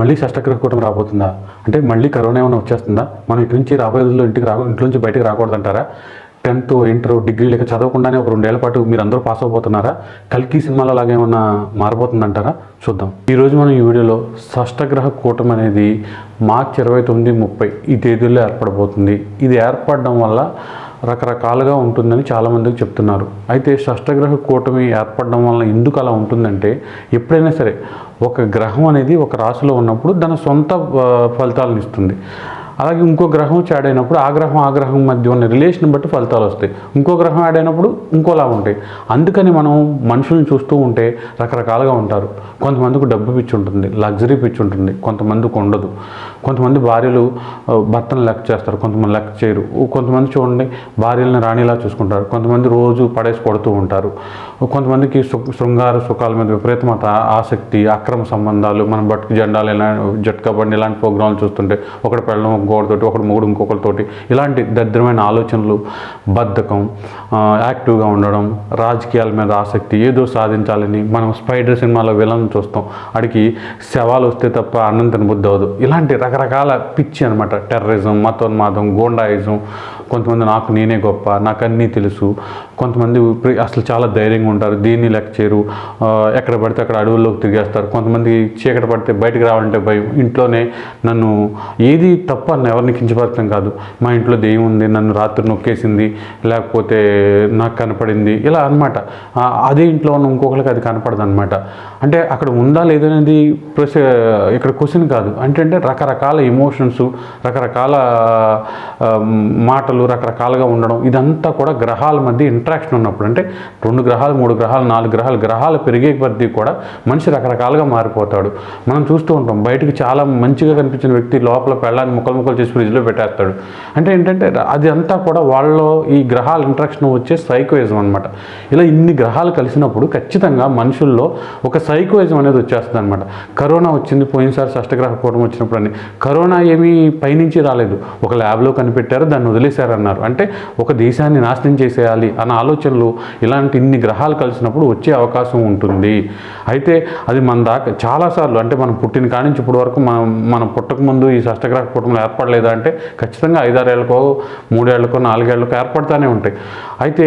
మళ్ళీ షష్టగ్రహ కూటమి రాబోతుందా? అంటే మళ్ళీ కరోనా ఏమైనా వచ్చేస్తుందా? మనం ఇటు నుంచి రాబోయే రోజుల్లో ఇంటికి రా ఇంట్లో నుంచి బయటకు రాకూడదంటారా టెన్త్ ఇంటర్ డిగ్రీ లేక చదవకుండానే ఒక రెండేళ్ళ పాటు మీరు అందరూ పాస్ అవబోతున్నారా కల్కి సినిమాలో లాగా ఏమన్నా మారబోతుందంటారా చూద్దాం. ఈరోజు మనం ఈ వీడియోలో షష్టగ్రహ కూటమి అనేది మార్చి ఇరవై తొమ్మిది ముప్పై ఈ తేదీల్లో ఏర్పడబోతుంది. ఇది ఏర్పడడం వల్ల రకరకాలుగా ఉంటుందని చాలామందికి చెప్తున్నారు. అయితే షష్టగ్రహ కూటమి ఏర్పడడం వలన ఎందుకు అలా ఉంటుందంటే ఎప్పుడైనా సరే ఒక గ్రహం అనేది ఒక రాశిలో ఉన్నప్పుడు దాని సొంత ఫలితాలను ఇస్తుంది. అలాగే ఇంకో గ్రహం యాడ్ అయినప్పుడు ఆ గ్రహం ఆ గ్రహం మధ్య ఉన్న రిలేషన్ బట్టి ఫలితాలు వస్తాయి. ఇంకో గ్రహం యాడ్ అయినప్పుడు ఇంకోలా ఉంటాయి. అందుకని మనం మనుషులను చూస్తూ ఉంటే రకరకాలుగా ఉంటారు. కొంతమందికి డబ్బు పిచ్చి ఉంటుంది లగ్జరీ పిచ్చి ఉంటుంది కొంతమందికి ఉండదు కొంతమంది భార్యలు భర్తను లెక్క చేస్తారు కొంతమంది లెక్క చేయరు. కొంతమంది చూడండి భార్యలను రాణిలా చూసుకుంటారు. కొంతమంది రోజు పడేసి కొడుతూ ఉంటారు. కొంతమందికి శృంగార సుఖాల మీద విపరీతమత ఆసక్తి అక్రమ సంబంధాలు మన బట్టు జెండాలు ఇలా జట్కా బండి ఇలాంటి ప్రోగ్రాంలు చూస్తుంటే ఒకటి పెళ్ళం ఇంకొకటితోటి ఒకటి మూడు ఇంకొకరితోటి. ఇలాంటి దరిద్రమైన ఆలోచనలు బద్ధకం యాక్టివ్గా ఉండడం రాజకీయాల మీద ఆసక్తి ఏదో సాధించాలని మనం స్పైడర్ సినిమాలో విలన్ చూస్తాం. అడిగి శవాలు వస్తే తప్ప అన్నం తినబుద్ధి అవ్వదు. ఇలాంటి రకరకాల పిచ్చి అనమాట టెర్రరిజం మతోన్మాదం గోండాయిజం. కొంతమంది నాకు నేనే గొప్ప నాకు అన్నీ తెలుసు. కొంతమంది అసలు చాలా ధైర్యంగా ఉంటారు దీన్ని లెక్క చేయరు ఎక్కడ పడితే అక్కడ అడవుల్లోకి తిరిగేస్తారు. కొంతమంది చీకటి పడితే బయటకు రావాలంటే భయం. ఇంట్లోనే నన్ను ఏది తప్ప అని ఎవరిని కించపరచడం కాదు. మా ఇంట్లో దెయ్యం ఉంది నన్ను రాత్రి నొక్కేసింది లేకపోతే నాకు కనపడింది ఇలా అనమాట అదే ఇంట్లో ఉన్న ఇంకొకరికి అది కనపడదు అనమాట అంటే అక్కడ ఉందా లేదనేది ప్రశ్న ఇక్కడ క్వశ్చన్ కాదు. అంటే అంటే రకరకాల ఎమోషన్స్ రకరకాల మాటలు రకరకాలుగా ఉండడం ఇదంతా కూడా గ్రహాల మధ్య ఇంట్రాక్షన్ ఉన్నప్పుడు అంటే రెండు గ్రహాలు మూడు గ్రహాలు నాలుగు గ్రహాలు గ్రహాలు పెరిగే కొద్దీ కూడా మనిషి రకరకాలుగా మారిపోతాడు. మనం చూస్తూ ఉంటాం బయటకు చాలా మంచిగా కనిపించిన వ్యక్తి లోపల పెళ్ళాన్ని ముక్కలు ముక్కలు చేసి ఫ్రిడ్జ్లో పెట్టేస్తాడు. అంటే ఏంటంటే అది అంతా కూడా వాళ్ళలో ఈ గ్రహాల ఇంట్రాక్షన్ వచ్చే సైకోయిజం అనమాట ఇలా ఇన్ని గ్రహాలు కలిసినప్పుడు ఖచ్చితంగా మనుషుల్లో ఒక సైకోయిజం అనేది వచ్చేస్తుంది అనమాట కరోనా వచ్చింది పోయినసారి షష్టగ్రహ పూర్వం వచ్చినప్పుడు అని. కరోనా ఏమీ పైనుంచి రాలేదు. ఒక ల్యాబ్లో కనిపెట్టారు దాన్ని వదిలేశారన్నారు. అంటే ఒక దేశాన్ని నాశనం చేసేయాలి అన్న ఆలోచనలు ఇలాంటి ఇన్ని గ్రహాలు కలిసినప్పుడు వచ్చే అవకాశం ఉంటుంది. అయితే అది మన దాకా చాలాసార్లు అంటే మనం పుట్టిన కాడి నుంచి ఇప్పటి వరకు మనం మనం పుట్టక ముందు ఈ షష్టగ్రహ కుటుంబం ఏర్పడలేదా అంటే ఖచ్చితంగా ఐదారేళ్ళకో మూడేళ్ళకో నాలుగేళ్ళకో ఏర్పడతానే ఉంటాయి. అయితే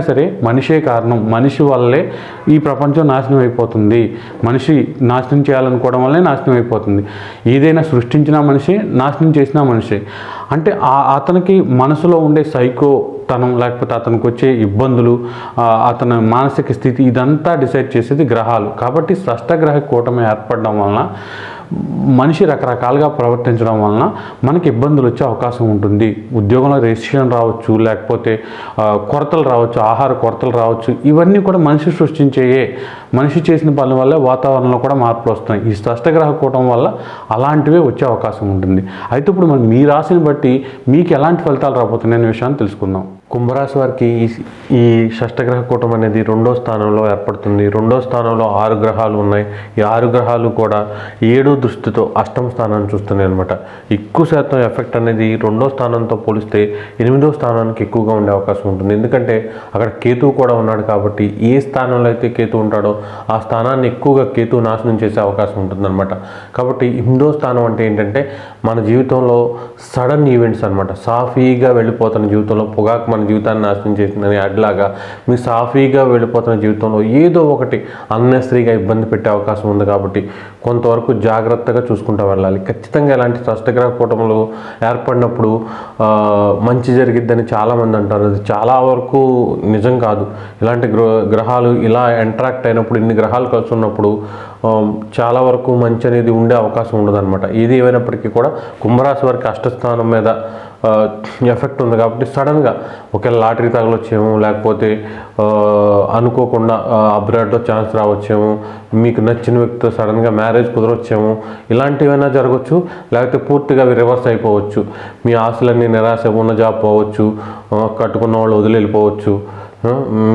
సరే మనిషే కారణం. మనిషి వల్లే ఈ ప్రపంచం నాశనం అయిపోతుంది. మనిషి నాశనం చేయాలనుకోవడం వల్లే నాశనం అయిపోతుంది. ఏదైనా సృష్టించిన మనిషి నాశనం చేసిన మనిషి. అంటే అతనికి మనసులో ఉండే సైకో తనం లేకపోతే అతనికి వచ్చే ఇబ్బందులు అతని మానసిక స్థితి ఇదంతా డిసైడ్ చేసేది గ్రహాలు. కాబట్టి షష్టగ్రహ కూటమి ఏర్పడడం వలన మనిషి రకరకాలుగా ప్రవర్తించడం వలన మనకి ఇబ్బందులు వచ్చే అవకాశం ఉంటుంది. ఉద్యోగంలో రెసిషన్ రావచ్చు లేకపోతే కొరతలు రావచ్చు ఆహార కొరతలు రావచ్చు. ఇవన్నీ కూడా మనిషి సృష్టించేయే మనిషి చేసిన పనుల వల్ల వాతావరణంలో కూడా మార్పులు వస్తున్నాయి. ఈ స్పష్టగ్రహ కూటం వల్ల అలాంటివే వచ్చే అవకాశం ఉంటుంది. అయితే ఇప్పుడు మనం మీ రాశిని బట్టి మీకు ఎలాంటి ఫలితాలు రాబోతున్నాయి అనే విషయాన్ని తెలుసుకుందాం. కుంభరాశి వారికి ఈ షష్టగ్రహ కూటం అనేది రెండో స్థానంలో ఏర్పడుతుంది. రెండో స్థానంలో ఆరు గ్రహాలు ఉన్నాయి. ఈ ఆరు గ్రహాలు కూడా ఏడో దృష్టితో అష్టమ స్థానాన్ని చూస్తున్నాయి అనమాట ఎక్కువ శాతం ఎఫెక్ట్ అనేది రెండో స్థానంతో పోలిస్తే ఎనిమిదో స్థానానికి ఎక్కువగా ఉండే అవకాశం ఉంటుంది. ఎందుకంటే అక్కడ కేతువు కూడా ఉన్నాడు కాబట్టి ఏ స్థానంలో అయితే కేతు ఉంటాడో ఆ స్థానాన్ని ఎక్కువగా కేతు నాశనం చేసే అవకాశం ఉంటుందన్నమాట కాబట్టి ఎనిమిదో స్థానం అంటే ఏంటంటే మన జీవితంలో సడన్ ఈవెంట్స్ అనమాట సాఫీగా వెళ్ళిపోతున్న జీవితంలో పొగాకు మన జీవితాన్ని నాశనం చేసిందని అడ్లాగా మీరు సాఫీగా వెళ్ళిపోతున్న జీవితంలో ఏదో ఒకటి అన్నెసరీగా ఇబ్బంది పెట్టే అవకాశం ఉంది కాబట్టి కొంతవరకు జాగ్రత్తగా చూసుకుంటూ వెళ్ళాలి. ఖచ్చితంగా ఇలాంటి స్పష్టగ్రహ కూటములు ఏర్పడినప్పుడు మంచి జరిగిద్దని చాలామంది అంటారు. అది చాలా వరకు నిజం కాదు. ఇలాంటి గ్రహ గ్రహాలు ఇలా ఎంట్రాక్ట్ అయినప్పుడు ఇన్ని గ్రహాలు కలిసి ఉన్నప్పుడు చాలా వరకు మంచి అనేది ఉండే అవకాశం ఉండదన్నమాట. ఏది ఏమైనప్పటికీ కూడా కుంభరాశి వారికి అష్టస్థానం మీద ఎఫెక్ట్ ఉంది కాబట్టి సడన్గా ఒకవేళ లాటరీ తగలొచ్చేమో లేకపోతే అనుకోకుండా అబ్రాడ్లో ఛాన్స్ రావచ్చేమో మీకు నచ్చిన వ్యక్తితో సడన్గా మ్యారేజ్ కుదరొచ్చేమో ఇలాంటివైనా జరగచ్చు లేకపోతే పూర్తిగా అవి రివర్స్ అయిపోవచ్చు. మీ ఆశలన్నీ నిరాశ ఉన్న జాబ్ పోవచ్చు కట్టుకున్న వాళ్ళు వదిలి వెళ్ళిపోవచ్చు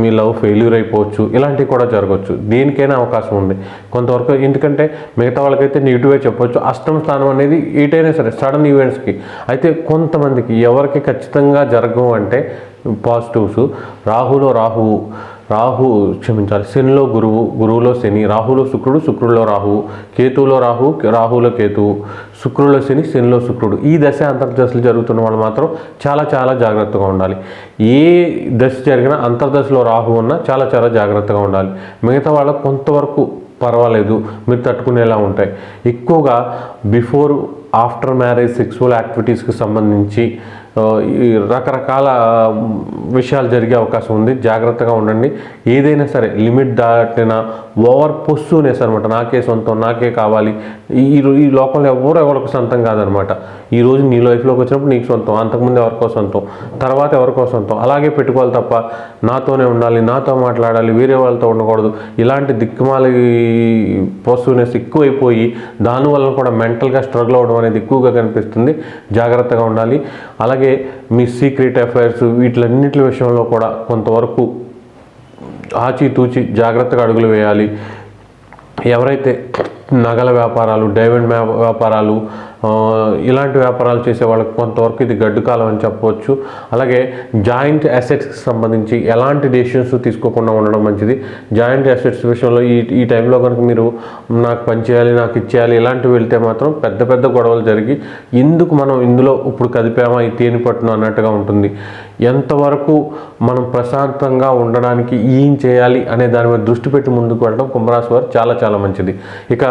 మీ లవ్ ఫెయిల్యూర్ అయిపోవచ్చు ఇలాంటివి కూడా జరగవచ్చు దేనికైనా అవకాశం ఉంది. కొంతవరకు ఎందుకంటే మిగతా వాళ్ళకైతే నెగిటివే చెప్పవచ్చు అష్టమ స్థానం అనేది ఏటైనా సరే సడన్ ఈవెంట్స్కి అయితే కొంతమందికి ఎవరికి ఖచ్చితంగా జరగవు అంటే పాజిటివ్స్ రాహులో రాహువు. రాహు క్షమించాలి. శనిలో గురువు గురువులో శని రాహులో శుక్రుడు శుక్రుల్లో రాహువు కేతువులో రాహు రాహులో కేతువు శుక్రుడిలో శని శనిలో శుక్రుడు. ఈ దశ అంతర్దశలు జరుగుతున్న వాళ్ళు మాత్రం చాలా చాలా జాగ్రత్తగా ఉండాలి. ఏ దశ జరిగినా అంతర్దశలో రాహు ఉన్నా చాలా చాలా జాగ్రత్తగా ఉండాలి. మిగతా వాళ్ళకు కొంతవరకు పర్వాలేదు. మీరు తట్టుకునేలా ఉంటాయి. ఎక్కువగా బిఫోర్ ఆఫ్టర్ మ్యారేజ్ సెక్సువల్ యాక్టివిటీస్కి సంబంధించి ఈ రకరకాల విషయాలు జరిగే అవకాశం ఉంది. జాగ్రత్తగా ఉండండి. ఏదైనా సరే లిమిట్ దాటిన ఓవర్ పొస్సునేస్ అనమాట నాకే సొంతం నాకే కావాలి. ఈ ఈ- లోకంలో ఎవరు ఎవరికి సొంతం కాదనమాట. ఈ రోజు నీ లైఫ్లోకి వచ్చినప్పుడు నీకు సొంతం అంతకుముందు ఎవరికో సొంతం తర్వాత ఎవరికో సొంతం. అలాగే పెట్టుకోవాలి తప్ప నాతోనే ఉండాలి నాతో మాట్లాడాలి వేరే వాళ్ళతో ఉండకూడదు. ఇలాంటి దిక్కుమాలి పొస్సునెస్ ఎక్కువైపోయి దానివల్ల కూడా మెంటల్గా స్ట్రగుల్ అవ్వడం అనేది ఎక్కువగా కనిపిస్తుంది. జాగ్రత్తగా ఉండాలి. అలాగే మీ సీక్రెట్ అఫైర్స్ వీటిలన్నింటి విషయంలో కూడా కొంతవరకు ఆచితూచి జాగ్రత్తగా అడుగులు వేయాలి. ఎవరైతే నగల వ్యాపారాలు డైమండ్ వ్యాపారాలు ఇలాంటి వ్యాపారాలు చేసే వాళ్ళకి కొంతవరకు ఇది గడ్డుకాలం అని చెప్పవచ్చు. అలాగే జాయింట్ అసెట్స్కి సంబంధించి ఎలాంటి డెసిషన్స్ తీసుకోకుండా ఉండడం మంచిది. జాయింట్ అసెట్స్ విషయంలో ఈ ఈ టైంలో కనుక మీరు నాకు పని చేయాలి నాకు ఇచ్చేయాలి ఇలాంటివి వెళ్తే మాత్రం పెద్ద పెద్ద గొడవలు జరిగి ఎందుకు మనం ఇందులో ఇప్పుడు కదిపామా ఈ తేని పట్టును అన్నట్టుగా ఉంటుంది. ఎంతవరకు మనం ప్రశాంతంగా ఉండడానికి ఏం చేయాలి అనే దాని మీద దృష్టి పెట్టి ముందుకు వెళ్ళడం కుంభరాశి వారు చాలా చాలా మంచిది. ఇక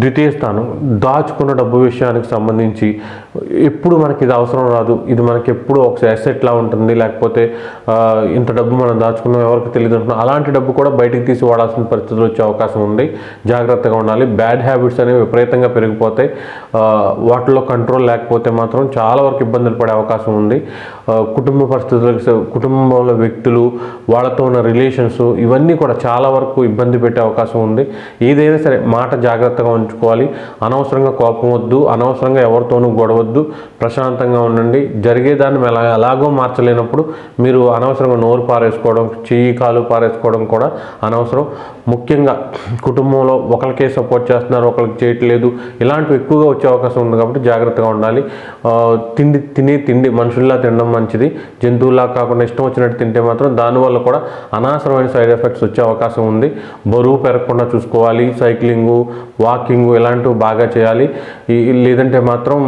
ద్వితీయ స్థానం దాచుకున్న డబ్బు విషయానికి సంబంధించి ఎప్పుడు మనకి ఇది అవసరం రాదు. ఇది మనకి ఎప్పుడు ఒక అసెట్లా ఉంటుంది. లేకపోతే ఇంత డబ్బు మనం దాచుకున్నాం ఎవరికి తెలియదు అంటున్నాం అలాంటి డబ్బు కూడా బయటికి తీసి వాడాల్సిన పరిస్థితులు వచ్చే అవకాశం ఉంది. జాగ్రత్తగా ఉండాలి. బ్యాడ్ హ్యాబిట్స్ అనేవి విపరీతంగా పెరిగిపోతాయి. వాటిలో కంట్రోల్ లేకపోతే మాత్రం చాలా వరకు ఇబ్బందులు పడే అవకాశం ఉంది. కుటుంబ పరిస్థితులకు కుటుంబంలో వ్యక్తులు వాళ్ళతో ఉన్న రిలేషన్స్ ఇవన్నీ కూడా చాలా వరకు ఇబ్బంది పెట్టే అవకాశం ఉంది. ఏదైనా సరే మాట జాగ్రత్తగా ఉంచుకోవాలి. అనవసరంగా కోపం వద్దు అనవసరంగా ఎవరితోనూ గొడవద్దు. ప్రశాంతంగా ఉండండి. జరిగేదాన్ని ఎలా ఎలాగో మార్చలేనప్పుడు మీరు అనవసరంగా నోరు పారేసుకోవడం చెయ్యి కాలు పారేసుకోవడం కూడా అనవసరం. ముఖ్యంగా కుటుంబంలో ఒకరికే సపోర్ట్ చేస్తున్నారు ఒకరికి చేయట్లేదు. ఇలాంటివి ఎక్కువగా వచ్చే అవకాశం ఉంది కాబట్టి జాగ్రత్తగా ఉండాలి. తిండి తినే తిండి మనుషుల్లా తినడం మంచిది. జంతువులా కాకుండా ఇష్టం వచ్చినట్టు తింటే మాత్రం దానివల్ల కూడా అనవసరమైన సైడ్ ఎఫెక్ట్స్ వచ్చే అవకాశం ఉంది. బరువు పెరగకుండా చూసుకోవాలి. సైక్లింగు వాకింగ్ ఇలాంటివి బాగా చేయాలి? లేదంటే మాత్రం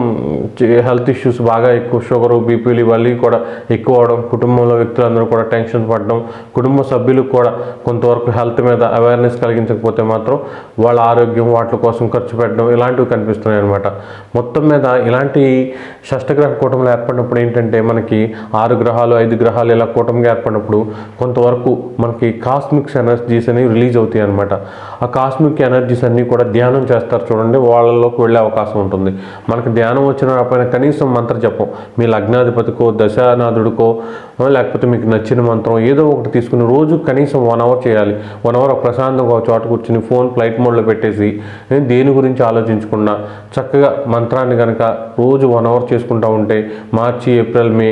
హెల్త్ ఇష్యూస్ బాగా ఎక్కువ షుగర్ బీపీలు ఇవన్నీ కూడా ఎక్కువ అవడం కుటుంబంలో వ్యక్తులందరూ కూడా టెన్షన్ పడడం కుటుంబ సభ్యులకు కూడా కొంతవరకు హెల్త్ మీద అవేర్నెస్ కలిగించకపోతే మాత్రం వాళ్ళ ఆరోగ్యం వాటి కోసం ఖర్చు పెట్టడం ఇలాంటివి కనిపిస్తున్నాయి అనమాట మొత్తం మీద ఇలాంటి షష్టగ్రహ కూటమిలో ఏర్పడినప్పుడు ఏంటంటే మనకి ఆరు గ్రహాలు ఐదు గ్రహాలు ఇలా కూటమిగా ఏర్పడినప్పుడు కొంతవరకు మనకి కాస్మిక్స్ ఎనర్జీస్ అనేవి రిలీజ్ అవుతాయి అనమాట ఆ కాస్మిక్ ఎనర్జీస్ అన్నీ కూడా ధ్యానం చేస్తారు చూడండి వాళ్ళలోకి వెళ్ళే అవకాశం ఉంటుంది. మనకి ధ్యానం వచ్చిన పైన కనీసం మంత్ర జపం. మీ లగ్నాధిపతికో దశానాథుడికో లేకపోతే మీకు నచ్చిన మంత్రం ఏదో ఒకటి తీసుకుని రోజు కనీసం వన్ అవర్ చేయాలి. వన్ అవర్ ప్రశాంతంగా ఒక చోట కూర్చుని ఫోన్ ఫ్లైట్ మోడ్లో పెట్టేసి దేని గురించి ఆలోచించకుండా చక్కగా మంత్రాన్ని కనుక రోజు వన్ అవర్ చేసుకుంటూ ఉంటే మార్చి ఏప్రిల్ మే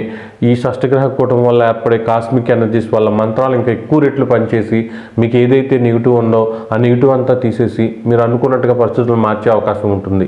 ఈ షష్టగ్రహ కూటం వల్ల ఏర్పడే కాస్మిక్ ఎనర్జీస్ వల్ల మంత్రాలు ఇంకా ఎక్కువ రెట్లు పనిచేసి మీకు ఏదైతే నెగిటివ్ ఉందో ఆ నెగిటివ్ అంతా తీసేసి మీరు అనుకున్నట్టుగా పరిస్థితులు మార్చే అవకాశం ఉంటుంది.